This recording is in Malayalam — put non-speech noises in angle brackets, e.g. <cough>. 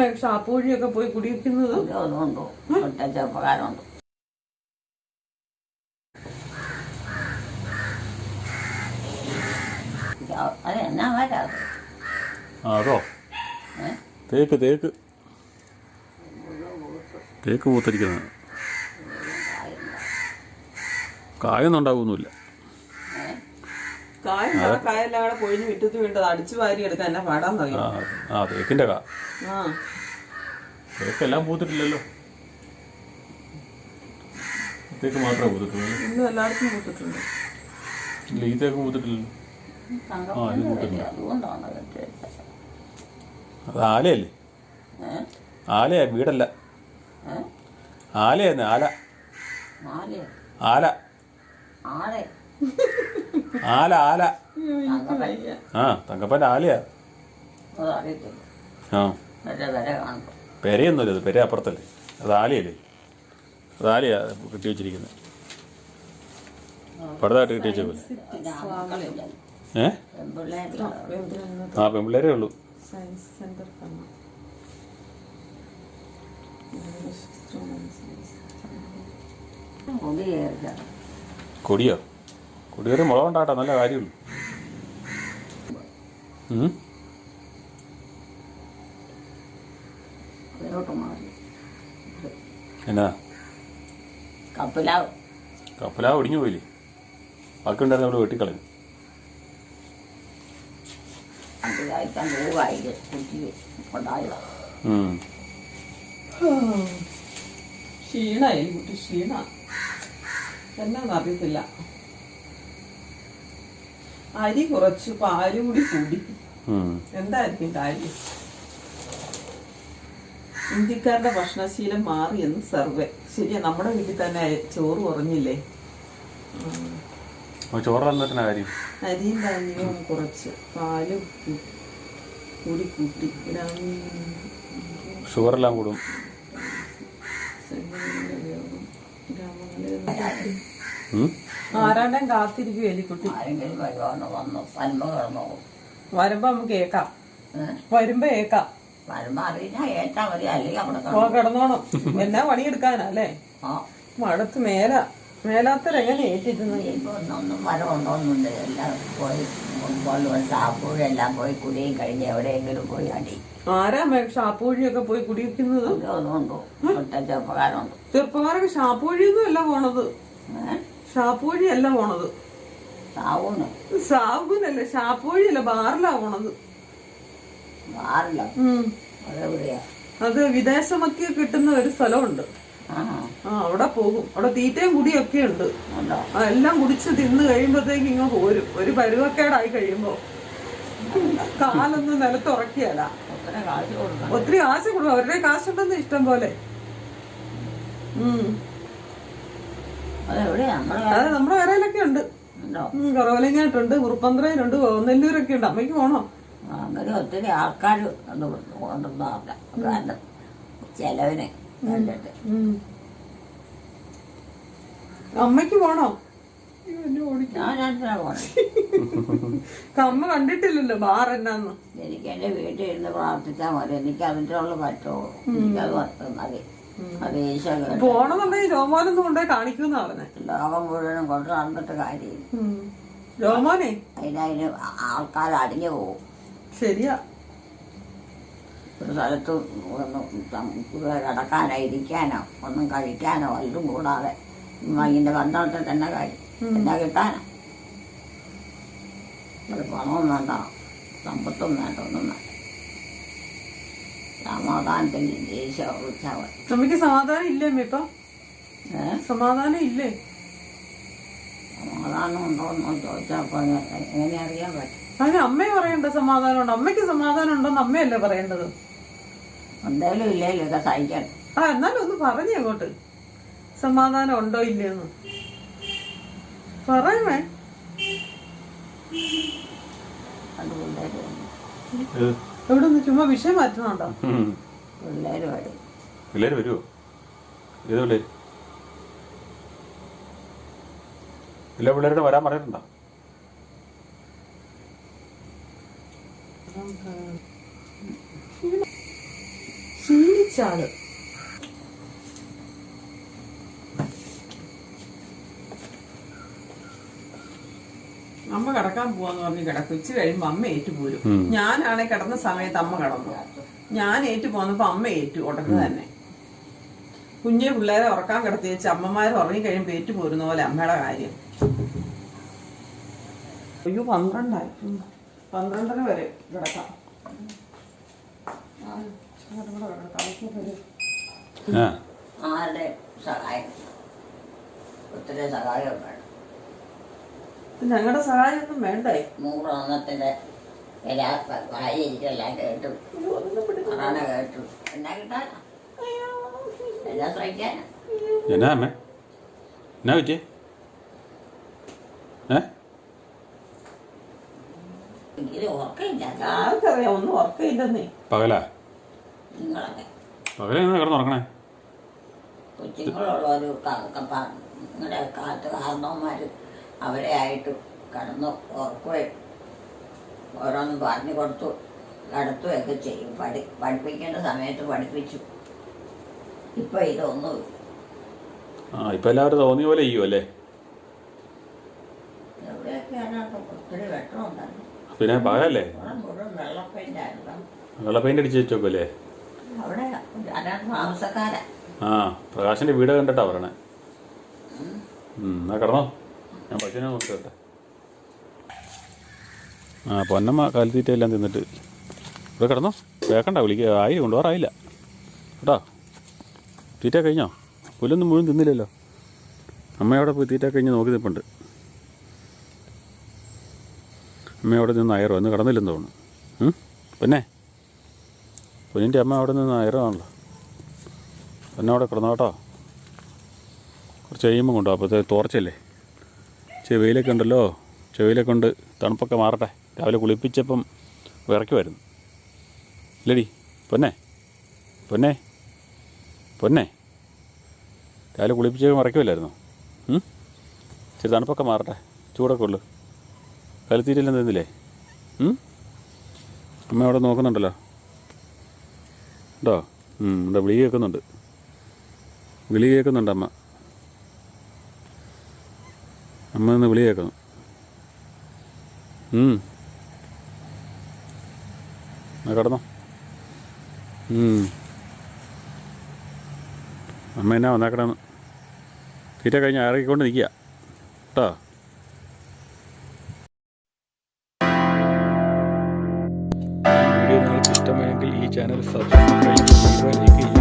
ആരാമേ ഷാപ്പ് വഴിയൊക്കെ പോയി കുടിക്കുന്നത് അതുകൊണ്ടോ ഒറ്റ ചെറുപ്പക്കാരുണ്ട് അത് എന്നാ വരാത് ആ അതോ? ഏ? തേക്ക് തേക്ക്. തേക്ക് പൂത്തിരിക്കുന്നത്. കായൊന്നും ഉണ്ടാകുന്നില്ല കായ കായെല്ലാം കൂടെ പൊഴിഞ്ഞ് വിറ്റത്ത് വീണ്ടത് അടിച്ചു വാരി എടുക്കാൻ എന്നാ പാടാന്നറിയാം ആ ആ തേക്കിന്റെ കാ. ആ. തേക്കെല്ലാം പൂത്തിട്ടില്ലല്ലോ. തേക്ക് മാത്രമേ പൂത്തിട്ടുള്ളൂ. ഇന്നും എല്ലായിടത്തും കൂട്ടിട്ടുണ്ട് ഇല്ല ഈ തേക്ക് പൂത്തിട്ടില്ലല്ലോ. വെച്ചത്. അത് ആലയല്ലേ? ആലയാ വീടല്ല. ആലയെന്ന് ആല. ആല. ആല <laughs> ആല ആല. ആ തങ്കപ്പന്റെ ആലയാ. ആ. പെരയൊന്നുമില്ല അത് പെര അപ്പുറത്തല്ലേ. അത് ആലയല്ലേ? അത് ആലയാ കിട്ടി വെച്ചിരിക്കുന്നത്. പടുതായിട്ട് കിട്ടി വെച്ച പോലെ. ഏ? ആ പെൺപിള്ളേരേ ഉള്ളൂ. കൊടിയോ കൊടിയൊരു മുളക് ഉണ്ടാകട്ടെ നല്ല കാര്യമുള്ളൂ. എന്നാ? കപ്പലാവ്. കപ്പലാവ് ഒടിഞ്ഞു പോയില്ലേ? ബാക്കിയുണ്ടായിരുന്നു അവിടെ വെട്ടിക്കളഞ്ഞു. അത് കഴിക്കാൻ രൂപമായിട്ട് കുറ്റി ഉണ്ടായതാണ് ഉം. ക്ഷീണ കുട്ടി ക്ഷീണ. എന്നാന്ന് അറിയത്തില്ല. അരി കുറച്ച് പാൽ കൂടി കൂടി. എന്തായിരിക്കും കാര്യം? ഇന്ത്യക്കാരുടെ ഭക്ഷണശീലം മാറിയെന്ന് സർവേ. ശരിയാ നമ്മുടെ വീട്ടിൽ തന്നെ ചോറ് കുറഞ്ഞില്ലേ? അപ്പോൾ ചോറ് തന്നിട്ടാ കാര്യം അരിയും ധാന്യവും കുറച്ച് പാൽ കൂടി കൂട്ടി. ഷുഗറെല്ലാം കൂടും. ഉം? ആരാണ്ടൻ കാത്തിരിക്കും എലിക്കുട്ടി ആരെങ്കിലും വരുവാന്ന് വന്നു? പന്മ കിടന്നു വരുമ്പോ നമുക്ക് ഏക്കാം വരുമ്പോ ഏക്കാം വരുമ്പോ അറിഞ്ഞാൽ ഏറ്റാ മതി. അല്ലെങ്കിൽ അവിടെ ഓ കിടന്നു കിടന്നോണം. എന്നാ പണിയെടുക്കാനാ അല്ലേ? ആ. മടുത്ത് മേല മേലാത്തരങ്ങനെ ഏറ്റിരുന്നു ഇപ്പൊ മരമുണ്ടോന്നുണ്ട് എല്ലാം പോയി പോയി കുടിയും കഴിഞ്ഞ് എവിടെയെങ്കിലും പോയി അടി. ആരാ ഷാപ്പൂഴിയൊക്കെ പോയി കുടിയിരിക്കുന്നത് ചെറുപ്പക്കാരുണ്ട്. ചെറുപ്പക്കാരൊക്കെ ഷാപ്പൂഴിയൊന്നും അല്ല പോണത്. ഏഹ് ഷാപ്പൂഴി അല്ല പോണത്. സാവൂന് സാബുനല്ല ഷാപ്പൂഴിയല്ല ബാറിലാ പോണത്. അതെവിടെയാ? അത് വിദേശമൊക്കെ കിട്ടുന്ന ഒരു സ്ഥലമുണ്ട്. ആ അവിടെ പോകും. അവിടെ തീറ്റയും കുടിയൊക്കെ ഉണ്ട്. എല്ലാം കുടിച്ച് തിന്ന് കഴിയുമ്പോഴത്തേക്ക് ഇങ്ങ് പോരും. ഒരു പരുവക്കേടായി കഴിയുമ്പോ. കാലൊന്നും നിലത്തുറക്കിയല്ല ഒത്തിരി കാശ് കൊടുക്കും. അവരുടെ കാശുണ്ടെന്ന് ഇഷ്ടം പോലെ. ഉം. അത് നമ്മുടെ കരയിലൊക്കെ ഉണ്ട്. കുറവലിങ്ങായിട്ടുണ്ട് കുറുപ്പന്തറയിലുണ്ട് നെല്ലൂരൊക്കെ ഉണ്ട് അമ്മയ്ക്ക് പോണോ? അങ്ങനെ ഒത്തിരി ആൾക്കാർ കൊണ്ടുവന്ന കാരണം ചെലവിന് കണ്ടിട്ട് ഉം. അമ്മയ്ക്ക് പോണോ? <laughs> അമ്മ കണ്ടിട്ടില്ലല്ലോ ബാർ എന്നാന്ന്. എനിക്ക് എന്റെ വീട്ടിൽ ഇരുന്ന് പ്രാർത്ഥിച്ചാൽ മതി. എനിക്ക് അതിന്റെ ഉള്ള പറ്റുള്ളൂ എനിക്കത് മതി. പോണെന്നുണ്ടെങ്കിൽ രോമോനൊന്നും കൊണ്ടേ കാണിക്കൂന്നാ പറഞ്ഞേ. ലോകം മുഴുവനും കൊണ്ട് നടന്നിട്ട് കാര്യമില്ല. രോമോനെ? അതിനതിന് ആൾക്കാർ അടിഞ്ഞു പോകും. ശരിയാ. ഒരു സ്ഥലത്ത് ഒന്നും കിടക്കാനോ ഇരിക്കാനോ ഒന്നും കഴിക്കാനോ എല്ലാം കൂടാതെ. അതിന്റെ ബന്ധത്തെ തന്നെ കാര്യം എന്താ കിട്ടാനോ? ഒരു പണവും വേണ്ട. സമ്പത്തും വേണ്ട ഒന്നും വേണ്ട. വിളിച്ചാൽ മതി നമുക്ക് സമാധാനം ഇല്ലേ അമ്മ ഇപ്പൊ? സമാധാനം ഇല്ലേ? സമാധാനം ഉണ്ടോയെന്ന് ചോദിച്ചാൽ എങ്ങനെ അറിയാൻ പറ്റും? അതിന് അമ്മയെ പറയണ്ട സമാധാനം ഉണ്ട് അമ്മയ്ക്ക് സമാധാനം ഉണ്ടോന്ന് അമ്മയല്ലേ പറയേണ്ടത്? എന്തായാലും ഇല്ലല്ലോ ഇതൊക്കെ സഹിക്കാൻ. ആ എന്നാലും ഒന്ന് പറഞ്ഞു അങ്ങോട്ട്. സമാധാനം ഉണ്ടോ ഇല്ലയെന്ന് പറയുമേ അത് പിള്ളേർ ഏത്? എവിടെ നിന്ന് ചുമ്മാ വിഷയം മാറ്റുന്നുണ്ടോ? ഉം. പിള്ളേർ വരും പിള്ളേര് വരുമോ ഏത് പിള്ളേര്? എല്ലാ പിള്ളേരോട് വരാൻ പറഞ്ഞിട്ടുണ്ടോ? കൊച്ചാൾ അമ്മ കിടക്കാൻ പോവാന്ന് പറഞ്ഞ് കിടക്കും. ഇച്ചിരി കഴിയുമ്പോ അമ്മ ഏറ്റു പോരും. ഞാനാണെ കിടന്ന സമയത്ത് അമ്മ കിടന്നു. ഞാൻ ഏറ്റു പോന്നപ്പോ അമ്മ ഏറ്റു ഉടനെ തന്നെ. കുഞ്ഞു പിള്ളേരെ ഉറക്കാൻ കിടത്തി വെച്ച് അമ്മമാർ ഉറങ്ങി കഴിയുമ്പോ ഏറ്റു പോരുന്ന പോലെ അമ്മയുടെ കാര്യം. അയ്യോ പന്ത്രണ്ടായി. പന്ത്രണ്ടര വരെ കിടക്കാം. ആരുടെ സഹായം? ഒത്തിരി സഹായം വേണം. ഞങ്ങളുടെ സഹായമൊന്നും വേണ്ടേ നൂറെണ്ണത്തിന്റെ എല്ലാ കേട്ടു. കേട്ടു. എന്നാ കിട്ടാനാ എല്ലാം സഹിക്കാനാ എന്നാ അമ്മേ? എന്നാ പറ്റിയേ? ഏ? എങ്കിലും ഓർക്കയില്ല ആർക്കറിയാം ഒന്നും ഉറക്കയില്ലെന്നേ പകലാ? നിങ്ങളൊക്കെ. പകലെന്നാ കിടന്നുറങ്ങണേ? കൊച്ചുങ്ങളുള്ള ഒരു നിങ്ങളുടെ കാലത്ത് കാരണവന്മാർ അവരെ ആയിട്ട് കടന്നു ഓർക്കുകയും ഓരോന്നും പറഞ്ഞു കൊടുത്തു കടത്തുകയൊക്കെ ചെയ്യും. പഠി പഠിപ്പിക്കേണ്ട സമയത്ത് പഠിപ്പിച്ചു. ഇപ്പം ഇതൊന്നും ആ ഇപ്പൊ എല്ലാവരും തോന്നിയ പോലെ ചെയ്യും അല്ലേ? പിന്നെ പകലല്ലേ വെള്ള പെയിന്റ് അടിച്ച് വെച്ചോക്കല്ലേ ആ പ്രകാശന്റെ വീട് കണ്ടിട്ടാ പറയണേ. എന്നാ കിടന്നോ. ഞാൻ പശുവിനെ നോക്കിട്ടെ ആ പൊന്നമ്മ കാലിത്തീറ്റ എല്ലാം തിന്നിട്ട്. ഇവിടെ കിടന്നോ? കേൾക്കണ്ട വിളിക്കുക ആയി കൊണ്ടുപോകാറായില്ല. കേട്ടോ? തീറ്റ കഴിഞ്ഞോ? പുല്ലൊന്നും മുഴുവൻ തിന്നില്ലല്ലോ. അമ്മയോടെ പോയി തീറ്റ കഴിഞ്ഞ് നോക്കി നിൽപ്പുണ്ട് അമ്മയോടെ നിന്ന് അയറോ ഇന്ന് കിടന്നില്ലെന്ന് തോന്നുന്നു? പിന്നെ? പൊന്നിന്റെ അമ്മ അവിടെ നിന്ന് അയറോ ആണല്ലോ പിന്നെ അവിടെ കിടന്നോട്ടോ കുറച്ച് കഴിയുമ്പോൾ കൊണ്ടോ അപ്പോഴത്തെ തോർച്ചയല്ലേ ചെവിയിലൊക്കെ ഉണ്ടല്ലോ. ചെവിയിലൊക്കെ ഉണ്ട്. തണുപ്പൊക്കെ മാറട്ടെ. രാവിലെ കുളിപ്പിച്ചപ്പം വിറയ്ക്കുമായിരുന്നു. ഇല്ലടി. പൊന്നെ. പൊന്നെ. പൊന്നെ. രാവിലെ കുളിപ്പിച്ചപ്പം വിറയ്ക്കുമല്ലായിരുന്നു? ഇച്ചിരി തണുപ്പൊക്കെ മാറട്ടെ. ചൂടൊക്കെ ഉള്ളു. കലുത്തീരെല്ലാം തന്നില്ലേ അമ്മ അവിടെ നോക്കുന്നുണ്ടല്ലോ. ഉണ്ടോ? ഇവിടെ വിളി കേൾക്കുന്നുണ്ട്. വിളി കേൾക്കുന്നുണ്ട് അമ്മ. അമ്മ ഒന്ന് വിളി കേൾക്കുന്നു കിടന്നോ? അമ്മ എന്നാ വന്നേക്കണെന്ന് തീറ്റ കഴിഞ്ഞാൽ ഇറങ്ങിക്കൊണ്ട് നിൽക്കുക കേട്ടോ വീഡിയോ നിങ്ങൾക്ക് ഇഷ്ടമായെങ്കിൽ ഈ ചാനൽ സബ്സ്ക്രൈബ് ചെയ്യുക ചെയ്യുക.